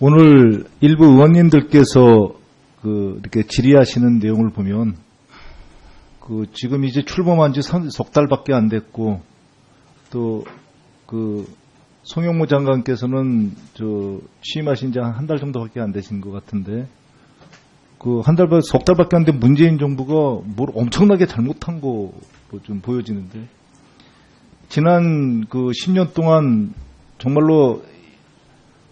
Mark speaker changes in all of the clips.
Speaker 1: 오늘 일부 의원님들께서 그 이렇게 질의하시는 내용을 보면 그 지금 이제 출범한 지 석 달밖에 안 됐고 또 그 송영무 장관께서는 저 취임하신 지 한 달 정도밖에 안 되신 것 같은데 그 한 달, 석 달밖에 안 된 문재인 정부가 뭘 엄청나게 잘못한 거로 좀 보여지는데 지난 그 10년 동안 정말로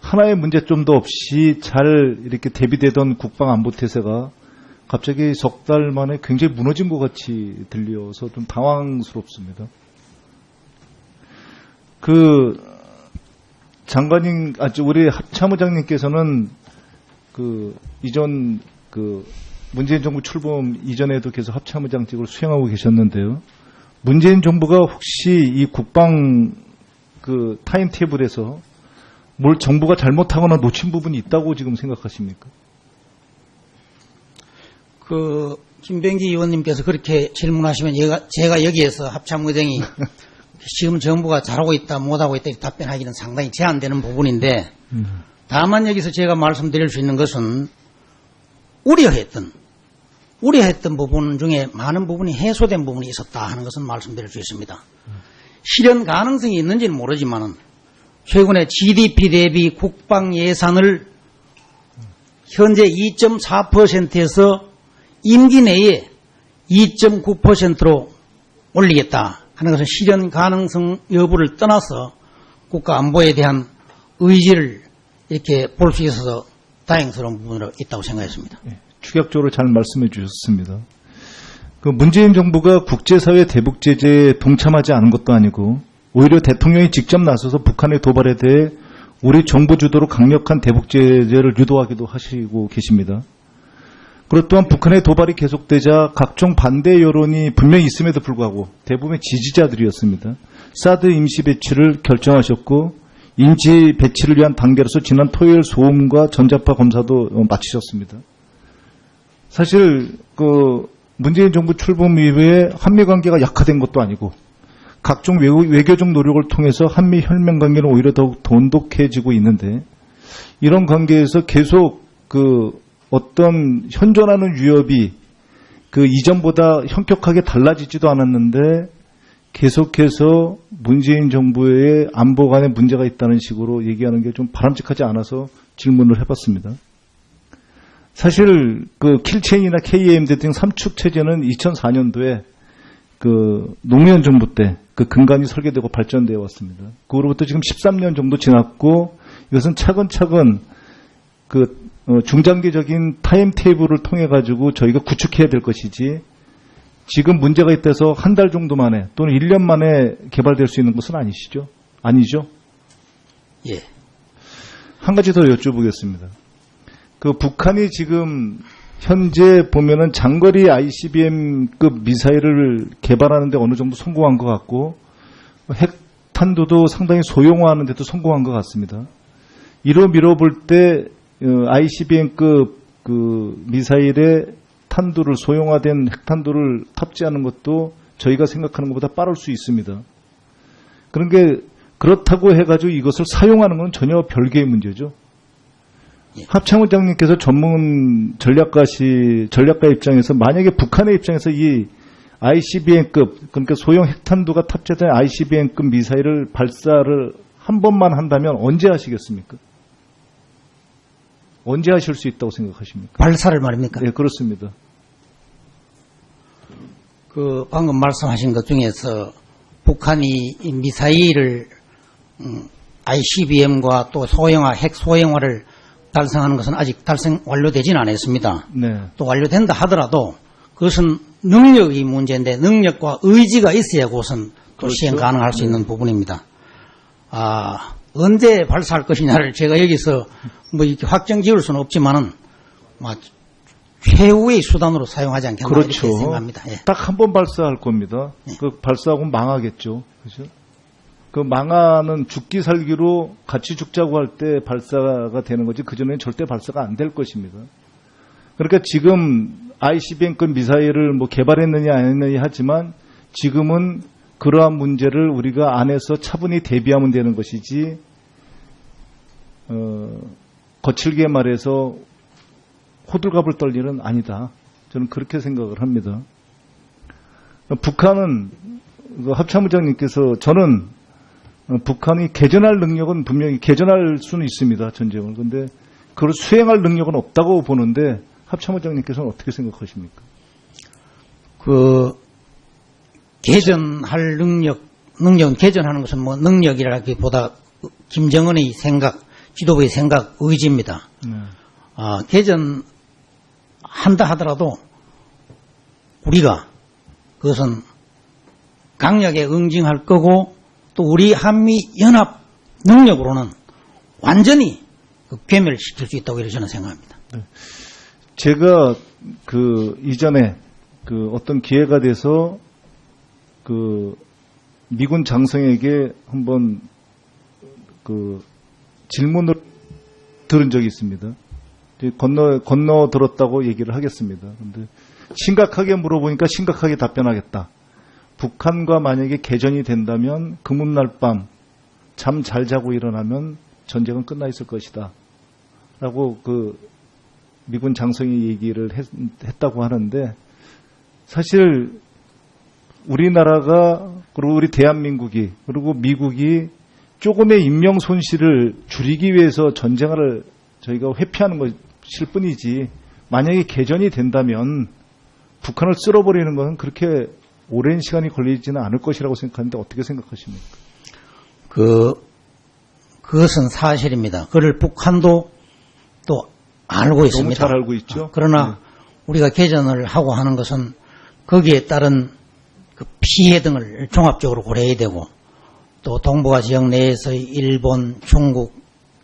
Speaker 1: 하나의 문제점도 없이 잘 이렇게 대비되던 국방 안보 태세가 갑자기 석 달 만에 굉장히 무너진 것 같이 들려서 좀 당황스럽습니다. 그 장관님, 아, 저 우리 참의장님께서는 그 이전 그 문재인 정부 출범 이전에도 계속 합참의장직을 수행하고 계셨는데요. 문재인 정부가 혹시 이 국방 그 타임 테이블에서 뭘 정부가 잘못하거나 놓친 부분이 있다고 지금 생각하십니까?
Speaker 2: 그 김병기 의원님께서 그렇게 질문하시면 제가, 제가 여기에서 합참의장이 지금 정부가 잘하고 있다 못하고 있다 이렇게 답변하기는 상당히 제한되는 부분인데 다만 여기서 제가 말씀드릴 수 있는 것은 우려했던 우려했던 부분 중에 많은 부분이 해소된 부분이 있었다 하는 것은 말씀드릴 수 있습니다. 실현 가능성이 있는지는 모르지만은 최근에 GDP 대비 국방 예산을 현재 2.4%에서 임기 내에 2.9%로 올리겠다 하는 것은 실현 가능성 여부를 떠나서 국가 안보에 대한 의지를 이렇게 볼 수 있어서 다행스러운 부분으로 있다고 생각했습니다.
Speaker 1: 축약적으로 잘 말씀해 주셨습니다. 그 문재인 정부가 국제사회 대북 제재에 동참하지 않은 것도 아니고 오히려 대통령이 직접 나서서 북한의 도발에 대해 우리 정부 주도로 강력한 대북 제재를 유도하기도 하시고 계십니다. 그렇 또한 북한의 도발이 계속되자 각종 반대 여론이 분명히 있음에도 불구하고 대부분의 지지자들이었습니다. 사드 임시 배치를 결정하셨고 임시 배치를 위한 단계로서 지난 토요일 소음과 전자파 검사도 어, 마치셨습니다. 사실 그 문재인 정부 출범 이후에 한미 관계가 약화된 것도 아니고 각종 외교, 적 노력을 통해서 한미 혈맹 관계는 오히려 더욱 돈독해지고 있는데 이런 관계에서 계속 그 어떤 현존하는 위협이 그 이전보다 현격하게 달라지지도 않았는데 계속해서 문재인 정부의 안보 간에 문제가 있다는 식으로 얘기하는 게 좀 바람직하지 않아서 질문을 해봤습니다. 사실 그 킬체인이나 KMD 등 삼축 체제는 2004년도에 그 노무현 정부 때 그 근간이 설계되고 발전되어 왔습니다. 그로부터 지금 13년 정도 지났고 이것은 차근차근 그 어, 중장기적인 타임 테이블을 통해 가지고 저희가 구축해야 될 것이지 지금 문제가 있다서 한 달 정도 만에 또는 1년 만에 개발될 수 있는 것은 아니시죠? 아니죠?
Speaker 2: 예.
Speaker 1: 한 가지 더 여쭤보겠습니다. 그 북한이 지금 현재 보면은 장거리 ICBM급 미사일을 개발하는데 어느 정도 성공한 것 같고 핵탄두도 상당히 소형화하는데도 성공한 것 같습니다. 이로 밀어볼 때 어, ICBM급 그 미사일에 탄두를 소형화된 핵탄두를 탑재하는 것도 저희가 생각하는 것보다 빠를 수 있습니다. 그런 게 그렇다고 해가지고 이것을 사용하는 건 전혀 별개의 문제죠.
Speaker 2: 예.
Speaker 1: 합참의장님께서 전문 전략가시 전략가 입장에서 만약에 북한의 입장에서 이 ICBM급 그러니까 소형 핵탄두가 탑재된 ICBM급 미사일을 발사를 한 번만 한다면 언제 하시겠습니까? 언제 하실 수 있다고 생각하십니까?
Speaker 2: 발사를 말입니까?
Speaker 1: 네, 그렇습니다.
Speaker 2: 그 방금 말씀하신 것 중에서 북한이 이 미사일을 음, ICBM과 또 소형화, 핵 소형화를 달성하는 것은 아직 달성 완료되지는 않았습니다.
Speaker 1: 네.
Speaker 2: 또 완료된다 하더라도 그것은 능력의 문제인데 능력과 의지가 있어야 그것은 또
Speaker 1: 그렇죠.
Speaker 2: 시행 가능할 수 있는 부분입니다. 아, 언제 발사할 것이냐를 제가 여기서 뭐 이렇게 확정 지을 수는 없지만은 뭐 최후의 수단으로 사용하지 않겠나
Speaker 1: 그렇죠.
Speaker 2: 생각합니다. 예.
Speaker 1: 딱한 번 발사할 겁니다. 그 발사하고 망하겠죠. 그죠? 그 망하는 죽기 살기로 같이 죽자고 할 때 발사가 되는 거지 그전에는 절대 발사가 안 될 것입니다. 그러니까 지금 ICBM급 미사일을 뭐 개발했느냐 안 했느냐 하지만 지금은 그러한 문제를 우리가 안에서 차분히 대비하면 되는 것이지 어, 거칠게 말해서 호들갑을 떨 일은 아니다. 저는 그렇게 생각을 합니다. 북한은 그 합참의장님께서 저는 어, 북한이 개전할 능력은 분명히 개전할 수는 있습니다. 전쟁을. 근데 그걸 수행할 능력은 없다고 보는데 합참의장님께서는 어떻게 생각하십니까?
Speaker 2: 그 개전할 능력 능력은 개전하는 것은 뭐 능력이라기보다 김정은의 생각, 지도부의 생각, 의지입니다.
Speaker 1: 네.
Speaker 2: 아, 개전한다 하더라도 우리가 그것은 강력에 응징할 거고 또 우리 한미 연합 능력으로는 완전히 그 괴멸시킬 수 있다고 저는 생각합니다.
Speaker 1: 제가 그 이전에 그 어떤 기회가 돼서 그 미군 장성에게 한번 그 질문을 들은 적이 있습니다. 건너 건너 들었다고 얘기를 하겠습니다. 근데 심각하게 물어보니까 심각하게 답변하겠다. 북한과 만약에 개전이 된다면 금운날 밤 잠 잘 자고 일어나면 전쟁은 끝나 있을 것이다. 라고 그 미군 장성이 얘기를 했, 했다고 하는데 사실 우리나라가 그리고 우리 대한민국이 그리고 미국이 조금의 인명 손실을 줄이기 위해서 전쟁을 저희가 회피하는 것일 뿐이지 만약에 개전이 된다면 북한을 쓸어버리는 것은 그렇게 오랜 시간이 걸리지는 않을 것이라고 생각하는데 어떻게 생각하십니까?
Speaker 2: 그 그것은 사실입니다. 그를 북한도 또 알고 있습니다.
Speaker 1: 잘 알고 있죠.
Speaker 2: 아, 그러나 우리가 개전을 하고 하는 것은 거기에 따른 그 피해 등을 종합적으로 고려해야 되고 또 동북아 지역 내에서의 일본, 중국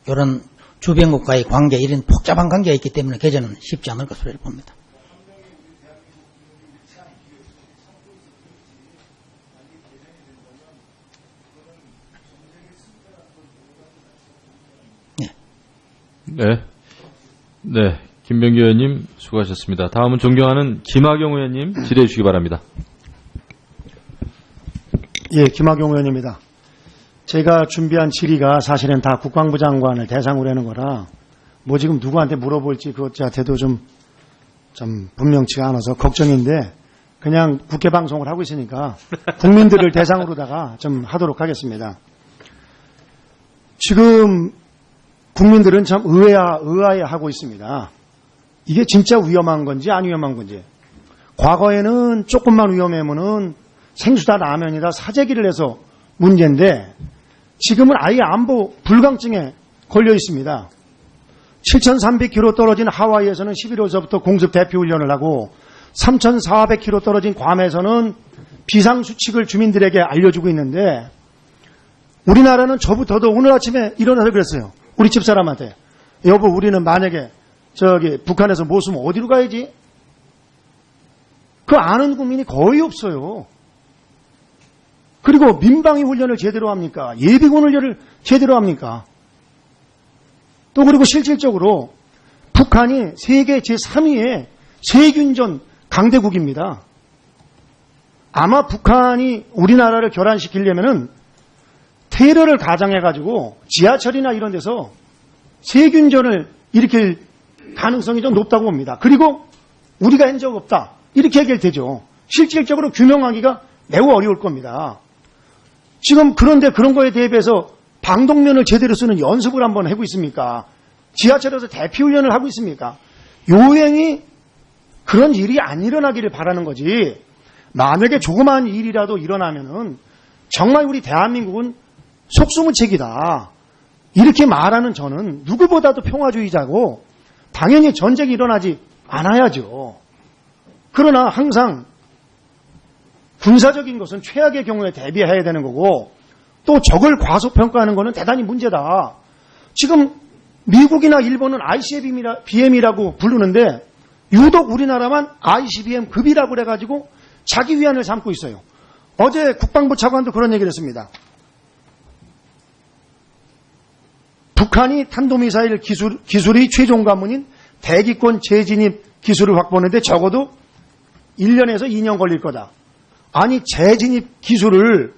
Speaker 2: 이런 주변국과의 관계 이런 복잡한 관계가 있기 때문에 개전은 쉽지 않을 것으로 봅니다.
Speaker 3: 네. 네. 김병기 의원님 수고하셨습니다. 다음은 존경하는 김학용 의원님 질의해 주시기 바랍니다.
Speaker 4: 예, 김학용 의원입니다. 제가 준비한 질의가 사실은 다 국방부 장관을 대상으로 하는 거라 뭐 지금 누구한테 물어볼지 그것 자체도 좀, 좀 분명치가 않아서 걱정인데 그냥 국회 방송을 하고 있으니까 국민들을 대상으로다가 좀 하도록 하겠습니다. 지금 국민들은 참 의아, 의아해 하고 있습니다. 이게 진짜 위험한 건지 안 위험한 건지. 과거에는 조금만 위험하면은 생수다 라면이다 사재기를 해서 문제인데 지금은 아예 안보 불강증에 걸려 있습니다. 7,300km 떨어진 하와이에서는 11월서부터 공습 대피 훈련을 하고 3,400km 떨어진 괌에서는 비상 수칙을 주민들에게 알려주고 있는데 우리나라는 저부터도 오늘 아침에 일어나서 그랬어요. 우리 집사람한테 여보 우리는 만약에 저기 북한에서 못 쓰면 어디로 가야지? 그 아는 국민이 거의 없어요. 그리고 민방위 훈련을 제대로 합니까? 예비군 훈련을 제대로 합니까? 또 그리고 실질적으로 북한이 세계 제3위의 세균전 강대국입니다. 아마 북한이 우리나라를 결란시키려면은 테러를 가장해가지고 지하철이나 이런 데서 세균전을 일으킬 가능성이 좀 높다고 봅니다. 그리고 우리가 한 적 없다. 이렇게 얘기되죠. 실질적으로 규명하기가 매우 어려울 겁니다. 지금 그런데 그런 거에 대비해서 방독면을 제대로 쓰는 연습을 한번 하고 있습니까? 지하철에서 대피 훈련을 하고 있습니까? 요행이 그런 일이 안 일어나기를 바라는 거지. 만약에 조그마한 일이라도 일어나면은 정말 우리 대한민국은 속수무책이다. 이렇게 말하는 저는 누구보다도 평화주의자고 당연히 전쟁이 일어나지 않아야죠. 그러나 항상 군사적인 것은 최악의 경우에 대비해야 되는 거고 또 적을 과소평가하는 것은 대단히 문제다. 지금 미국이나 일본은 ICBM이라고 부르는데 유독 우리나라만 ICBM 급이라고 그래가지고 자기 위안을 삼고 있어요. 어제 국방부 차관도 그런 얘기를 했습니다. 북한이 탄도미사일 기술, 기술의 최종 관문인 대기권 재진입 기술을 확보하는데 적어도 1년에서 2년 걸릴 거다. 아니 재진입 기술을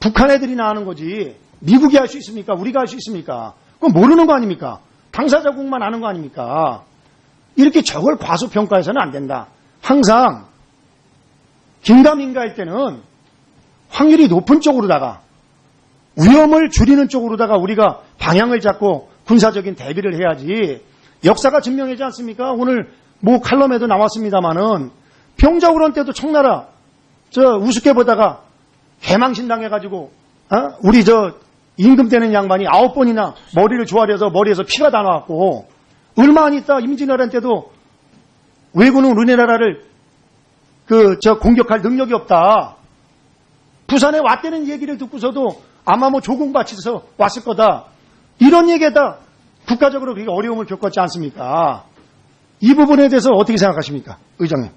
Speaker 4: 북한 애들이 나하는 거지 미국이 할 수 있습니까? 우리가 할 수 있습니까? 그건 모르는 거 아닙니까? 당사자국만 아는 거 아닙니까? 이렇게 저걸 과소평가해서는 안 된다. 항상 긴가민가 할 때는 확률이 높은 쪽으로다가 위험을 줄이는 쪽으로다가 우리가 방향을 잡고 군사적인 대비를 해야지 역사가 증명하지 않습니까? 오늘 뭐 칼럼에도 나왔습니다마는 병자우론 때도 청나라 저 우습게 보다가 개망신 당해가지고 어? 우리 저 임금 되는 양반이 아홉 번이나 머리를 조아려서 머리에서 피가 다 나왔고 얼마 안 있다 임진왜란 때도 왜군은 우리나라를 그 저 공격할 능력이 없다. 부산에 왔다는 얘기를 듣고서도 아마 뭐 조공 바치서 왔을 거다. 이런 얘기에다 국가적으로 그게 어려움을 겪었지 않습니까? 이 부분에 대해서 어떻게 생각하십니까? 의장님.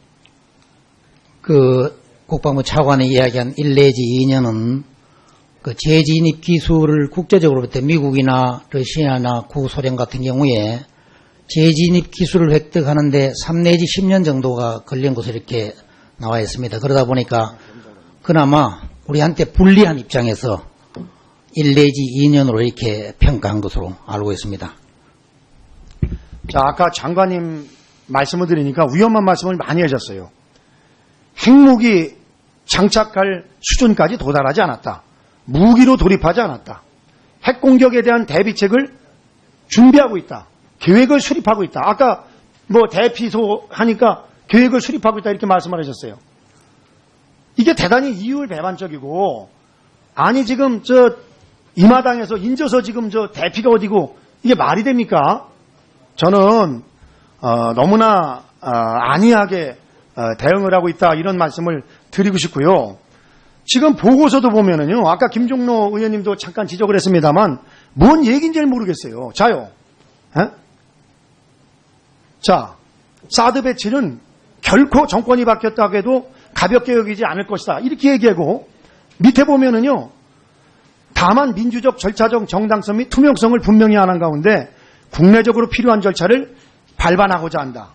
Speaker 2: 그 국방부 차관이 이야기한 1 내지 2년은 그 재진입 기술을 국제적으로 볼때 미국이나 러시아나 구소련 같은 경우에 재진입 기술을 획득하는데 3 내지 10년 정도가 걸린 것으로 이렇게 나와 있습니다. 그러다 보니까 그나마 우리한테 불리한 입장에서 1 내지 2년으로 이렇게 평가한 것으로 알고 있습니다.
Speaker 4: 자, 아까 장관님 말씀을 드리니까 위험한 말씀을 많이 하셨어요. 핵무기 장착할 수준까지 도달하지 않았다. 무기로 돌입하지 않았다. 핵 공격에 대한 대비책을 준비하고 있다. 계획을 수립하고 있다. 아까 뭐 대피소 하니까 계획을 수립하고 있다 이렇게 말씀을 하셨어요. 이게 대단히 이율 배반적이고 아니 지금 저 이 마당에서 인져서 지금 저 대피가 어디고 이게 말이 됩니까? 저는 어, 너무나 어, 안이하게 어, 대응을 하고 있다 이런 말씀을 드리고 싶고요. 지금 보고서도 보면은요. 아까 김종로 의원님도 잠깐 지적을 했습니다만 뭔 얘기인지를 모르겠어요. 자요. 에? 자, 사드 배치는 결코 정권이 바뀌었다고 해도 가볍게 여기지 않을 것이다. 이렇게 얘기하고 밑에 보면은요. 다만 민주적 절차적 정당성 및 투명성을 분명히 하는 가운데 국내적으로 필요한 절차를 발반하고자 한다.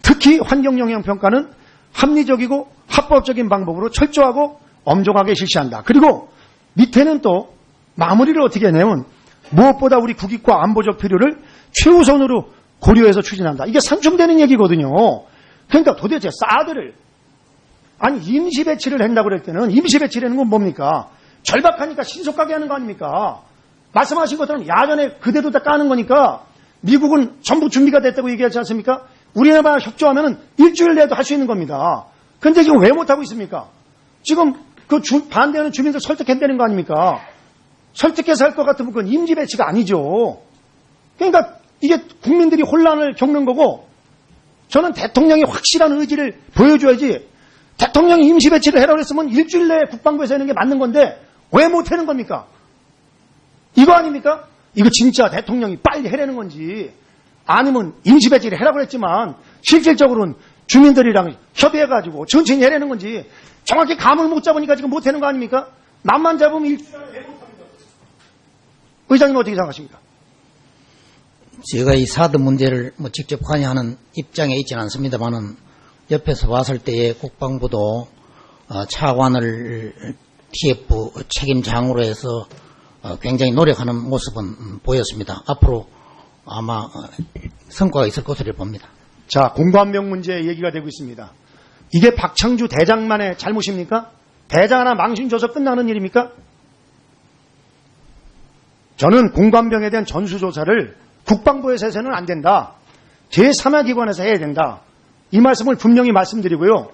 Speaker 4: 특히 환경영향평가는 합리적이고 합법적인 방법으로 철저하고 엄정하게 실시한다. 그리고 밑에는 또 마무리를 어떻게 하냐면 무엇보다 우리 국익과 안보적 필요를 최우선으로 고려해서 추진한다. 이게 상충되는 얘기거든요. 그러니까 도대체 사드를 아니 임시 배치를 한다고 그럴 때는 임시 배치라는 건 뭡니까? 절박하니까 신속하게 하는 거 아닙니까? 말씀하신 것처럼 야전에 그대로 다 까는 거니까 미국은 전부 준비가 됐다고 얘기하지 않습니까? 우리나라 협조하면 일주일 내에도 할 수 있는 겁니다. 근데 지금 왜 못하고 있습니까? 지금 그 주- 반대하는 주민들 설득한다는 거 아닙니까? 설득해서 할 것 같으면 그건 임시 배치가 아니죠. 그러니까 이게 국민들이 혼란을 겪는 거고 저는 대통령이 확실한 의지를 보여줘야지 대통령이 임시 배치를 해라고 했으면 일주일 내에 국방부에서 하는 게 맞는 건데 왜 못하는 겁니까? 이거 아닙니까? 이거 진짜 대통령이 빨리 해라는 건지 아니면 임시 배치를 해라고 했지만 실질적으로는 주민들이랑 협의해가지고 천천히 해라는 건지 정확히 감을 못 잡으니까 지금 못하는 거 아닙니까? 남만 잡으면 일주일 안에 못합니다. 의장님 어떻게 생각하십니까?
Speaker 2: 제가 이 사드 문제를 뭐 직접 관여하는 입장에 있지는 않습니다만은 옆에서 봤을 때에 국방부도 어, 차관을 TF 책임장으로 해서 어, 굉장히 노력하는 모습은 음, 보였습니다. 앞으로 아마 어, 성과가 있을 것으로 봅니다.
Speaker 4: 자, 공관명 문제 얘기가 되고 있습니다. 이게 박창주 대장만의 잘못입니까? 대장 하나 망신 줘서 끝나는 일입니까? 저는 공관병에 대한 전수조사를 국방부에서 해서는 안 된다. 제3야기관에서 해야 된다. 이 말씀을 분명히 말씀드리고요.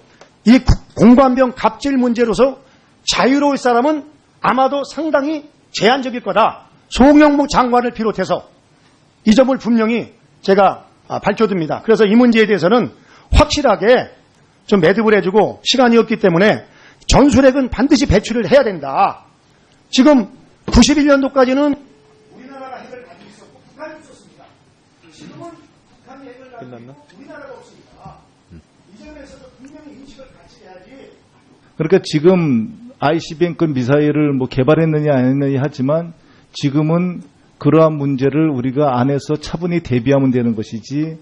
Speaker 4: 이 국- 공관병 갑질 문제로서 자유로울 사람은 아마도 상당히 제한적일 거다. 송영무 장관을 비롯해서 이 점을 분명히 제가 아, 밝혀둡니다. 그래서 이 문제에 대해서는 확실하게 좀 매듭을 해주고 시간이 없기 때문에 전술핵은 반드시 배출을 해야 된다. 지금 91년도까지는 우리나라가 핵을 가지고 있었고 북한이 있었습니다. 지금은 북한이 핵을 가지고 있고 우리나라가 없습니다. 이 점에서도 분명히 인식을 같이 해야지
Speaker 1: 그러니까 지금 ICBM 미사일을 뭐 개발했느냐 안 했느냐 하지만 지금은 그러한 문제를 우리가 안에서 차분히 대비하면 되는 것이지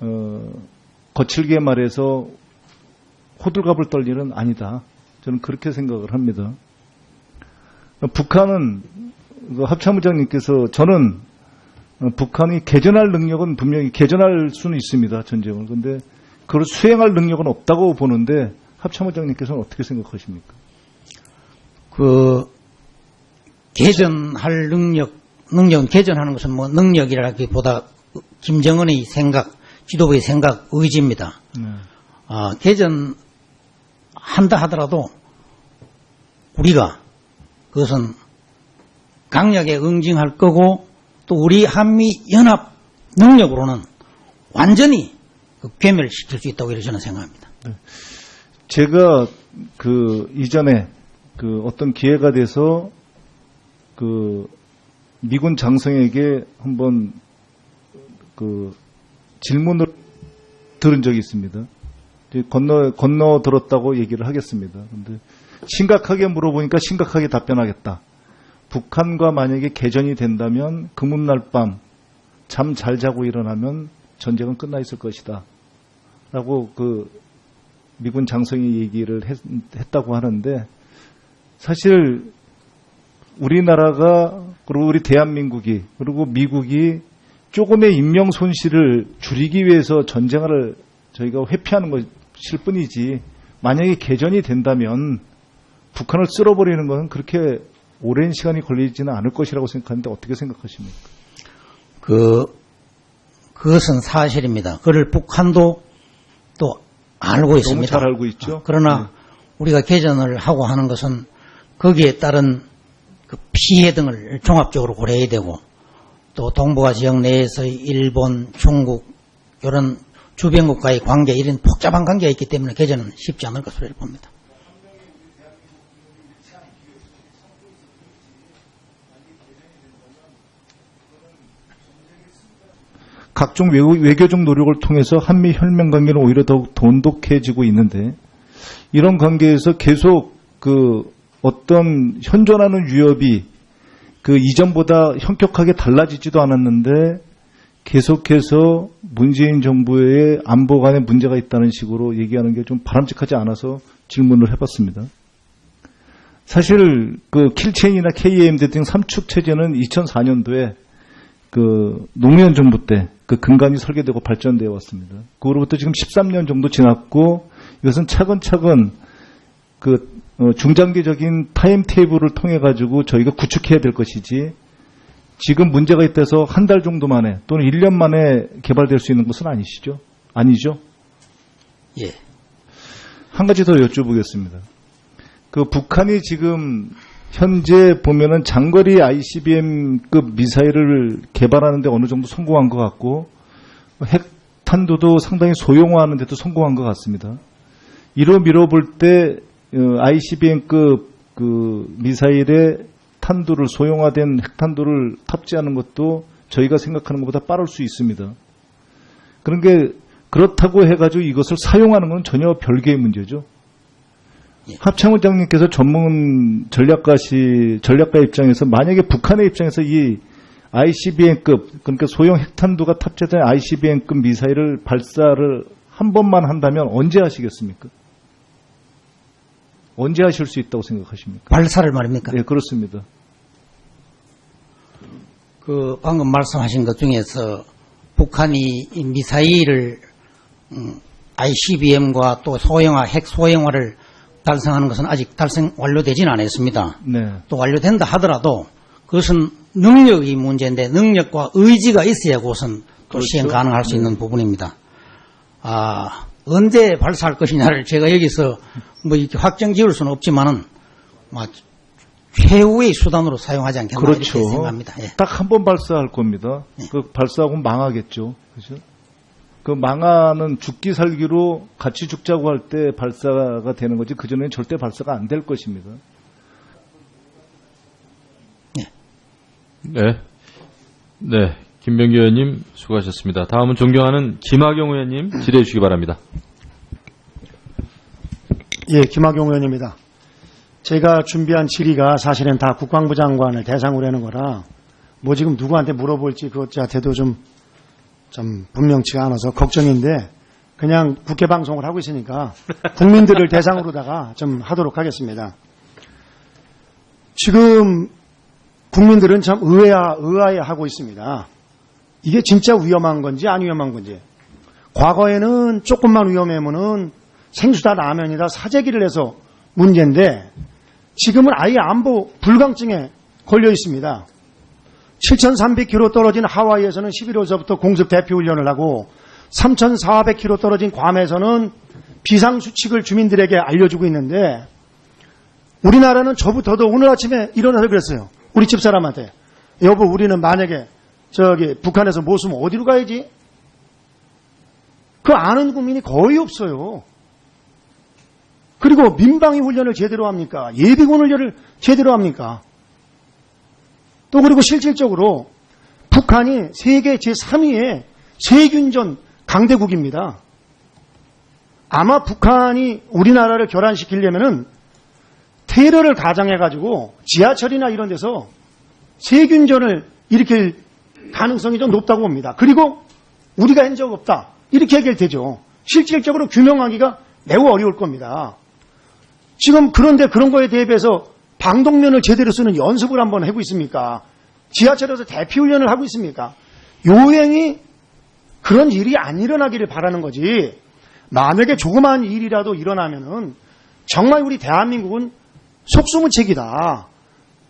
Speaker 1: 어, 거칠게 말해서 호들갑을 떨 일은 아니다. 저는 그렇게 생각을 합니다. 북한은 그 합참의장님께서 저는 어, 북한이 개전할 능력은 분명히 개전할 수는 있습니다. 전쟁을. 근데 그걸 수행할 능력은 없다고 보는데 합참의장님께서는 어떻게 생각하십니까?
Speaker 2: 그 개전할 능력, 능력은 개전하는 것은 뭐 능력이라기보다 김정은의 생각, 지도부의 생각, 의지입니다.
Speaker 1: 네.
Speaker 2: 아, 개전한다 하더라도 우리가 그것은 강력에 응징할 거고 또 우리 한미 연합 능력으로는 완전히 그 괴멸시킬 수 있다고 저는 생각합니다.
Speaker 1: 제가 그 이전에 그 어떤 기회가 돼서 그 미군 장성에게 한번 그 질문을 들은 적이 있습니다. 건너 건너 들었다고 얘기를 하겠습니다. 근데 심각하게 물어보니까 심각하게 답변하겠다. 북한과 만약에 개전이 된다면 금운날 밤 잠 잘 자고 일어나면 전쟁은 끝나 있을 것이다. 라고 그 미군 장성이 얘기를 했, 했다고 하는데 사실 우리나라가 그리고 우리 대한민국이 그리고 미국이 조금의 인명 손실을 줄이기 위해서 전쟁을 저희가 회피하는 것일 뿐이지 만약에 개전이 된다면 북한을 쓸어버리는 것은 그렇게 오랜 시간이 걸리지는 않을 것이라고 생각하는데 어떻게 생각하십니까?
Speaker 2: 그 그것은 사실입니다. 그를 북한도 또 알고 있습니다.
Speaker 1: 잘 알고 있죠.
Speaker 2: 그러나 우리가 개전을 하고 하는 것은 거기에 따른 그 피해 등을 종합적으로 고려해야 되고 또 동북아 지역 내에서 일본, 중국 이런 주변 국가의 관계 이런 복잡한 관계가 있기 때문에 개전은 쉽지 않을 것으로 봅니다.
Speaker 1: 각종 외교, 외교 적 노력을 통해서 한미 혈맹 관계는 오히려 더욱 돈독해지고 있는데 이런 관계에서 계속 그 어떤 현존하는 위협이 그 이전보다 현격하게 달라지지도 않았는데 계속해서 문재인 정부의 안보 간에 문제가 있다는 식으로 얘기하는 게 좀 바람직하지 않아서 질문을 해봤습니다. 사실 그 킬체인이나 KAMD 등 삼축 체제는 2004년도에 그 노무현 정부 때 그 근간이 설계되고 발전되어 왔습니다. 그로부터 지금 13년 정도 지났고 이것은 차근차근 그 어, 중장기적인 타임 테이블을 통해 가지고 저희가 구축해야 될 것이지 지금 문제가 있다서 한 달 정도 만에 또는 1년 만에 개발될 수 있는 것은 아니시죠? 아니죠?
Speaker 2: 예.
Speaker 1: 한 가지 더 여쭤보겠습니다. 그 북한이 지금 현재 보면은 장거리 ICBM급 미사일을 개발하는데 어느 정도 성공한 것 같고 핵탄두도 상당히 소형화하는 데도 성공한 것 같습니다. 이로 미뤄볼 때 어, ICBM급 그 미사일의 탄두를 소형화된 핵탄두를 탑재하는 것도 저희가 생각하는 것보다 빠를 수 있습니다. 그런 게 그렇다고 해가지고 이것을 사용하는 건 전혀 별개의 문제죠. 합참의장님께서 전문 전략가시 전략가 입장에서 만약에 북한의 입장에서 이 ICBM급 그러니까 소형 핵탄두가 탑재된 ICBM급 미사일을 발사를 한 번만 한다면 언제 하시겠습니까? 언제 하실 수 있다고 생각하십니까?
Speaker 2: 발사를 말입니까?
Speaker 1: 네, 그렇습니다.
Speaker 2: 그 방금 말씀하신 것 중에서 북한이 이 미사일을 음, ICBM과 또 소형화, 핵 소형화를 달성하는 것은 아직 달성 완료되지는 않았습니다.
Speaker 1: 네.
Speaker 2: 또 완료된다 하더라도 그것은 능력이 문제인데 능력과 의지가 있어야 그것은 또
Speaker 1: 그렇죠.
Speaker 2: 시행 가능할 수 있는 부분입니다. 아, 언제 발사할 것이냐를 제가 여기서 뭐 이렇게 확정 지을 수는 없지만은 뭐 최후의 수단으로 사용하지 않겠나
Speaker 1: 그렇죠.
Speaker 2: 이렇게 생각합니다. 예.
Speaker 1: 딱한 번 발사할 겁니다. 그 발사하고 망하겠죠. 그죠? 그 망하는 죽기 살기로 같이 죽자고 할 때 발사가 되는 거지 그전에는 절대 발사가 안 될 것입니다.
Speaker 3: 네. 네. 김병기 의원님 수고하셨습니다. 다음은 존경하는 김학용 의원님 질의해 주시기 바랍니다.
Speaker 4: 예, 김학용 의원입니다. 제가 준비한 질의가 사실은 다 국방부 장관을 대상으로 하는 거라 뭐 지금 누구한테 물어볼지 그것 자체도 좀, 좀 분명치가 않아서 걱정인데 그냥 국회 방송을 하고 있으니까 국민들을 대상으로다가 좀 하도록 하겠습니다. 지금 국민들은 참 의아해, 의아해 하고 있습니다. 이게 진짜 위험한 건지 안 위험한 건지. 과거에는 조금만 위험하면은 생수다 라면이다 사재기를 해서 문제인데 지금은 아예 안보 불강증에 걸려 있습니다. 7,300km 떨어진 하와이에서는 11월서부터 공습 대피 훈련을 하고 3,400km 떨어진 괌에서는 비상 수칙을 주민들에게 알려주고 있는데 우리나라는 저부터도 오늘 아침에 일어나서 그랬어요. 우리 집 사람한테. 여보, 우리는 만약에 저기 북한에서 못 쓰면 어디로 가야지? 그 아는 국민이 거의 없어요. 그리고 민방위 훈련을 제대로 합니까? 예비군 훈련을 제대로 합니까? 또 그리고 실질적으로 북한이 세계 제3위의 세균전 강대국입니다. 아마 북한이 우리나라를 결란시키려면은 테러를 가장해가지고 지하철이나 이런 데서 세균전을 일으킬 가능성이 좀 높다고 봅니다. 그리고 우리가 한 적 없다. 이렇게 테죠. 실질적으로 규명하기가 매우 어려울 겁니다. 지금 그런데 그런 거에 대비해서 방독면을 제대로 쓰는 연습을 한번 하고 있습니까? 지하철에서 대피 훈련을 하고 있습니까? 요행이 그런 일이 안 일어나기를 바라는 거지. 만약에 조그마한 일이라도 일어나면은 정말 우리 대한민국은 속수무책이다.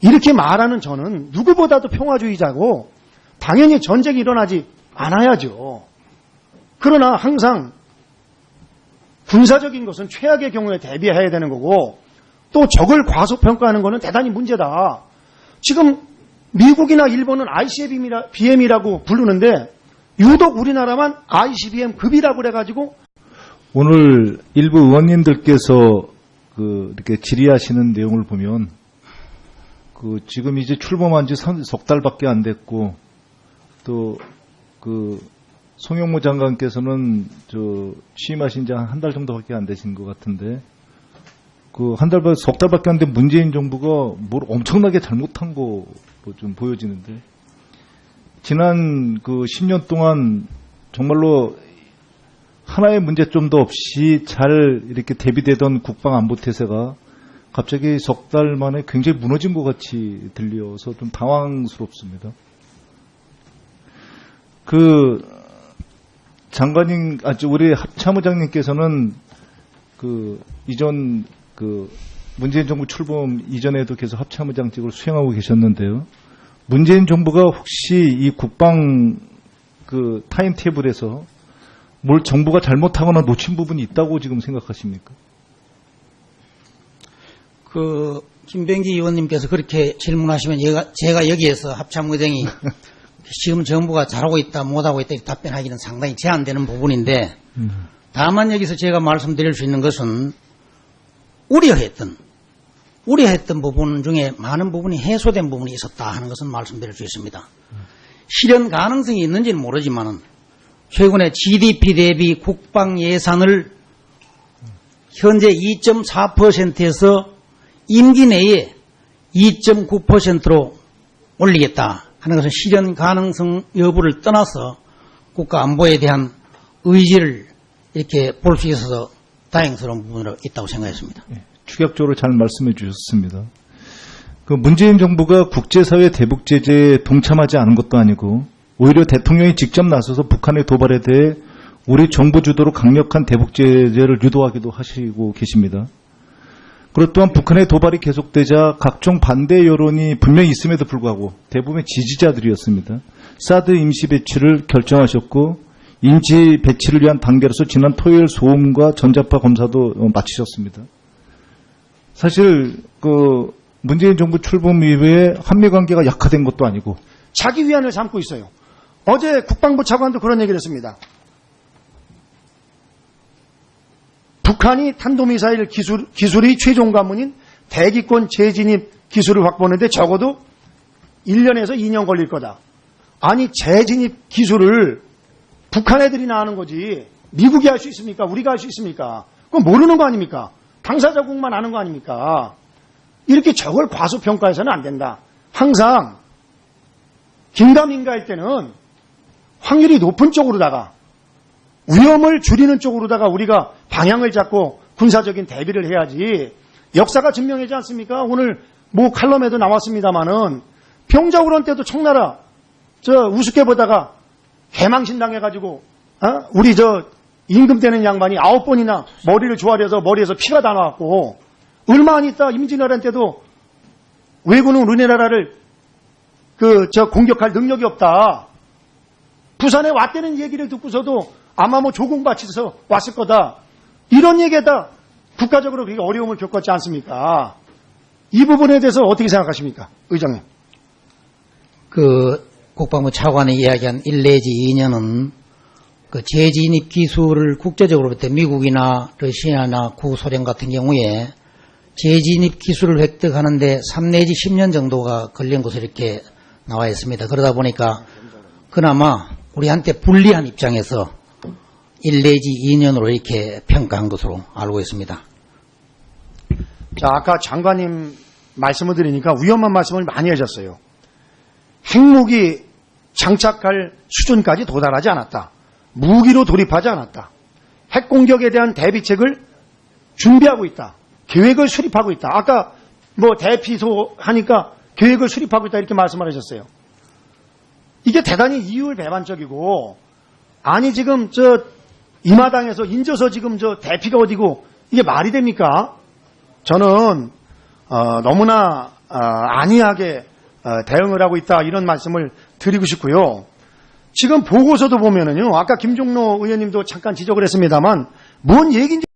Speaker 4: 이렇게 말하는 저는 누구보다도 평화주의자고 당연히 전쟁이 일어나지 않아야죠. 그러나 항상 군사적인 것은 최악의 경우에 대비해야 되는 거고 또 적을 과소평가하는 것은 대단히 문제다. 지금 미국이나 일본은 ICBM이라고 부르는데 유독 우리나라만 ICBM 급이라고 그래가지고
Speaker 1: 오늘 일부 의원님들께서 그 이렇게 질의하시는 내용을 보면 그 지금 이제 출범한 지 석 달밖에 안 됐고 또 그 송영무 장관께서는 저 취임하신 지한달 정도밖에 안 되신 것 같은데 그 한 달, 석 달밖에 안 된 문재인 정부가 뭘 엄청나게 잘못한 거 좀 보여지는데 지난 그 10년 동안 정말로 하나의 문제점도 없이 잘 이렇게 대비되던 국방 안보 태세가 갑자기 석 달 만에 굉장히 무너진 것 같이 들려서 좀 당황스럽습니다. 그 장관님, 아, 저 우리 참의장님께서는 그 이전 그 문재인 정부 출범 이전에도 계속 합참의장직을 수행하고 계셨는데요. 문재인 정부가 혹시 이 국방 그 타임 테이블에서 뭘 정부가 잘못하거나 놓친 부분이 있다고 지금 생각하십니까?
Speaker 2: 그 김병기 의원님께서 그렇게 질문하시면 제가, 제가 여기에서 합참의장이 지금 정부가 잘하고 있다 못하고 있다 이렇게 답변하기는 상당히 제한되는 부분인데 다만 여기서 제가 말씀드릴 수 있는 것은 우려했던 우려했던 부분 중에 많은 부분이 해소된 부분이 있었다 하는 것은 말씀드릴 수 있습니다. 실현 가능성이 있는지는 모르지만은 최근에 GDP 대비 국방 예산을 현재 2.4%에서 임기 내에 2.9%로 올리겠다 하는 것은 실현 가능성 여부를 떠나서 국가 안보에 대한 의지를 이렇게 볼 수 있어서 다행스러운 부분으로 있다고 생각했습니다.
Speaker 1: 추격적으로 잘 말씀해 주셨습니다. 그 문재인 정부가 국제사회 대북 제재에 동참하지 않은 것도 아니고 오히려 대통령이 직접 나서서 북한의 도발에 대해 우리 정부 주도로 강력한 대북 제재를 유도하기도 하시고 계십니다. 그리고 또한 북한의 도발이 계속되자 각종 반대 여론이 분명히 있음에도 불구하고 대부분의 지지자들이었습니다. 사드 임시 배치를 결정하셨고 임시 배치를 위한 단계로서 지난 토요일 소음과 전자파 검사도 어, 마치셨습니다. 사실 그 문재인 정부 출범 이후에 한미 관계가 약화된 것도 아니고
Speaker 4: 자기 위안을 삼고 있어요. 어제 국방부 차관도 그런 얘기를 했습니다. 북한이 탄도미사일 기술, 기술이 최종 관문인 대기권 재진입 기술을 확보하는데 적어도 1년에서 2년 걸릴 거다. 아니 재진입 기술을 북한 애들이 나 하는 거지 미국이 할 수 있습니까? 우리가 할 수 있습니까? 그건 모르는 거 아닙니까? 당사자국만 아는 거 아닙니까? 이렇게 적을 과소평가해서는 안 된다. 항상 긴가민가 할 때는 확률이 높은 쪽으로다가 위험을 줄이는 쪽으로다가 우리가 방향을 잡고 군사적인 대비를 해야지 역사가 증명하지 않습니까? 오늘 뭐 칼럼에도 나왔습니다마는 평자우론 때도 청나라 저 우습게 보다가 개망신 당해가지고 어? 우리 저 임금 되는 양반이 아홉 번이나 머리를 조아려서 머리에서 피가 다 나왔고 얼마 안 있다 임진왜란 때도 왜군은 우리나라를 그 저 공격할 능력이 없다. 부산에 왔다는 얘기를 듣고서도 아마 뭐 조공받쳐서 왔을 거다. 이런 얘기에다 국가적으로 그게 어려움을 겪었지 않습니까? 이 부분에 대해서 어떻게 생각하십니까? 의장님.
Speaker 2: 그 국방부 차관이 이야기한 1 내지 2년은 그 재진입 기술을 국제적으로부터 미국이나 러시아나 구소련 같은 경우에 재진입 기술을 획득하는데 3 내지 10년 정도가 걸린 것으로 이렇게 나와 있습니다. 그러다 보니까 그나마 우리한테 불리한 입장에서 1 내지 2년으로 이렇게 평가한 것으로 알고 있습니다.
Speaker 4: 자, 아까 장관님 말씀을 드리니까 위험한 말씀을 많이 하셨어요. 핵무기 장착할 수준까지 도달하지 않았다. 무기로 돌입하지 않았다. 핵 공격에 대한 대비책을 준비하고 있다. 계획을 수립하고 있다. 아까 뭐 대피소 하니까 계획을 수립하고 있다 이렇게 말씀을 하셨어요. 이게 대단히 이율 배반적이고 아니 지금 저 이마당에서 인져서 지금 저 대피가 어디고 이게 말이 됩니까? 저는 어, 너무나 어, 안이하게 어, 대응을 하고 있다 이런 말씀을 드리고 싶고요. 지금 보고서도 보면은요. 아까 김종로 의원님도 잠깐 지적을 했습니다만 뭔 얘기인지